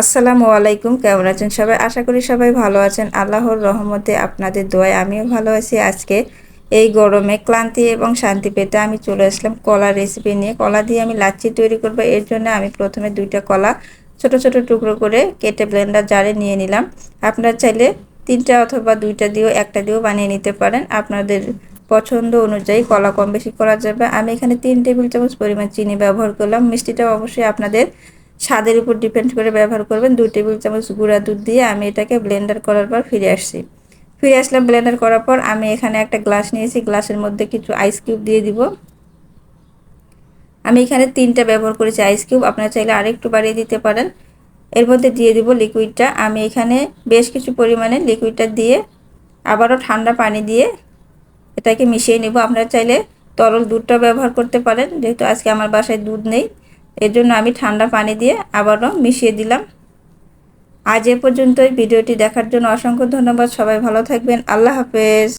আসসালামু আলাইকুম, কেমন আছেন সবাই? আশা করি সবাই ভালো আছেন। আল্লাহর রহমতে আপনাদের দোয়ায় আমিও ভালো আছি। আজকে এই গরমে ক্লান্তি এবং শান্তি পেতে আমি চলে আসলাম কলা রেসিপি নিয়ে। কলা দিয়ে আমি লাচ্ছি তৈরি করব। এর জন্য আমি প্রথমে দুইটা কলা ছোট ছোট টুকরো করে কেটে ব্লেন্ডার জারে নিয়ে নিলাম। আপনারা চাইলে তিনটা অথবা দুইটা দিয়েও একটা দিয়েও বানিয়ে নিতে পারেন। আপনাদের পছন্দ অনুযায়ী কলা কম বেশি করা যাবে। আমি এখানে তিন টেবিল চামচ পরিমাণ চিনি ব্যবহার করলাম। মিষ্টিটা অবশ্যই আপনাদের স্বাদের উপর ডিপেন্ড করে ব্যবহার করবেন। দু টেবিল চামচ গুঁড়া দুধ দিয়ে আমি এটাকে ব্লেন্ডার করার পর ফিরে আসছি। ফিরে আসলাম ব্লেন্ডার করার পর আমি এখানে একটা গ্লাস নিয়েছি। গ্লাসের মধ্যে কিছু আইস কিউব দিয়ে দিব। আমি এখানে তিনটা ব্যবহার করেছি আইস কিউব আপনারা চাইলে আরেকটু বাড়িয়ে দিতে পারেন। এর মধ্যে দিয়ে দিব লিকুইডটা আমি এখানে বেশ কিছু পরিমাণে লিকুইডটা দিয়ে আবারও ঠান্ডা পানি দিয়ে এটাকে মিশিয়ে নেব। আপনারা চাইলে তরল দুধটা ব্যবহার করতে পারেন। যেহেতু আজকে আমার বাসায় দুধ নেই এর জন্য আমি ঠান্ডা পানি দিয়ে আবারও মিশিয়ে দিলাম। আজ এ পর্যন্তই। ভিডিওটি দেখার জন্য অসংখ্য ধন্যবাদ। সবাই ভালো থাকবেন। আল্লাহ হাফেজ।